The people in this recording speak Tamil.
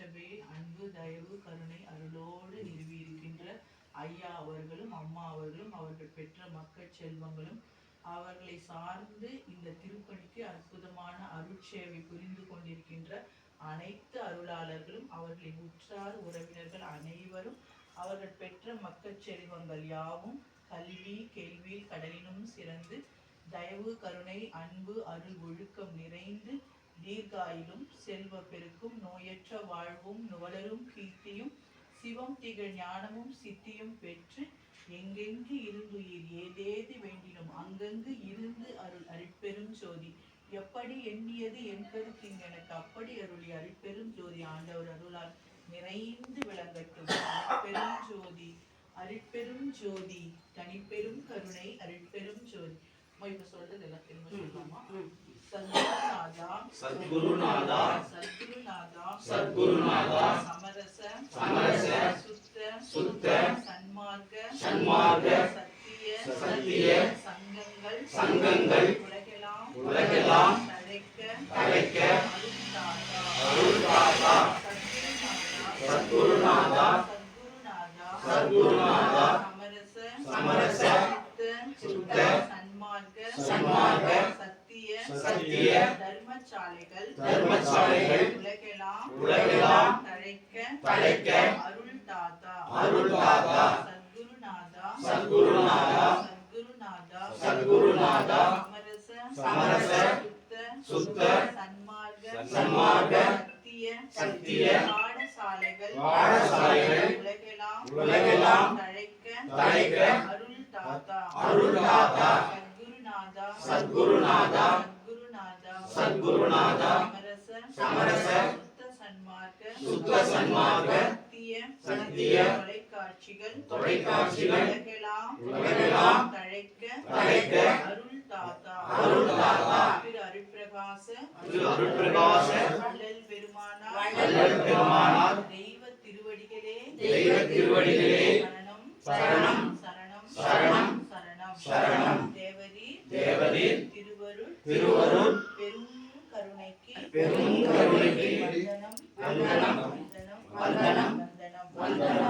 திருச்சபை அன்பு தயவு கருணை அருளோடு நிறுவியிருக்கின்ற ஐயா அவர்களும் அம்மா அவர்களும் அவர்கள் பெற்ற மக்கள் செல்வங்களும் அவர்களை சார்ந்து இந்த திருப்பணிக்கு அற்புதமான அருட்சேவை புரிந்து கொண்டிருக்கின்ற அனைத்து அருளாளர்களும் அவர்களின் உற்றார் உறவினர்கள் அனைவரும் அவர்கள் பெற்ற மக்கள் செல்வங்கள் யாவும் கல்வி கேள்வி கடலினும் சிறந்து தயவு கருணை அன்பு அருள் ஒழுக்கம் நிறைந்து தீர்காயிலும் செல்வ பெருக்கும் நோயற்ற வாழ்வும் நுவலரும் கீர்த்தியும் சிவம் திகழ் ஞானமும் சித்தியும் பெற்று எங்கெங்கு இருந்துயிர்? ஏதேது வேண்டினும் அங்கங்கு இருந்து அருள் அருட்பெரும் ஜோதி. எப்படி எண்ணியது என் கருத்தின் எனக்கு அப்படி அருளி அருட்பெரும் ஜோதி. ஆண்டவர் அருளால் நிறைந்து விளங்கட்டும். அருட்பெரும் ஜோதி அருட்பெரும் ஜோதி தனிப்பெரும் கருணை அருட்பெரும் ஜோதி. இப்ப சொல்றது எல்லாம் திரும்ப சொல்லலாமா? சத்குருநாதா சத்குருநாதா சத்குருநாதா சத்குருநாதா சமரச சமரச சுத்த சுத்த சன்மார்க்க சன்மார்க்க சத்திய சத்திய சங்கங்கள் சங்கங்கள் உலகெல்லாம் உலகெல்லாம் தழைக்க தழைக்க அருள்தாத்தா அருள்தாத்தா சத்குருநாதா சத்குருநாதா। சத்குருநாதா। சத்குருநாதா। சமரச। சமரச। சுத்த। சுத்த। சன்மார்க்க। சன்மார்க்க। சத்திய। சத்திய। தர்மசாலைகள் உலகெல்லாம் தழைக்க அருள் தாத்தா அருள் தாத்தா சத்குருநாதா. சத்குருநாதா. சத்குருநாதா. சத்குருநாதா. சமரச சுத்த சன்மார்க்க சத்திய பாடசாலைகள் உலகெல்லாம் தழைக்க தழைக்க அருள் தாத்தா அருள் தாத்தா சத்குருநாதா. சத்குருநாதா. சத்குருநாதா. சமரச. சுத்த சன்மார்க்க. சத்திய. தொலைக்காட்சிகள். தொலைக்காட்சிகள். தழைக்க. தழைக்க. அருள் தாத்தா அருள் தாத்தா திரு அருட்பிரகாச. திரு அருட்பிரகாச பெருமானார். தெய்வ திருவடிகளே. தெய்வ திருவடிகளே. வந்தனம். வந்தனம். வந்தனம்.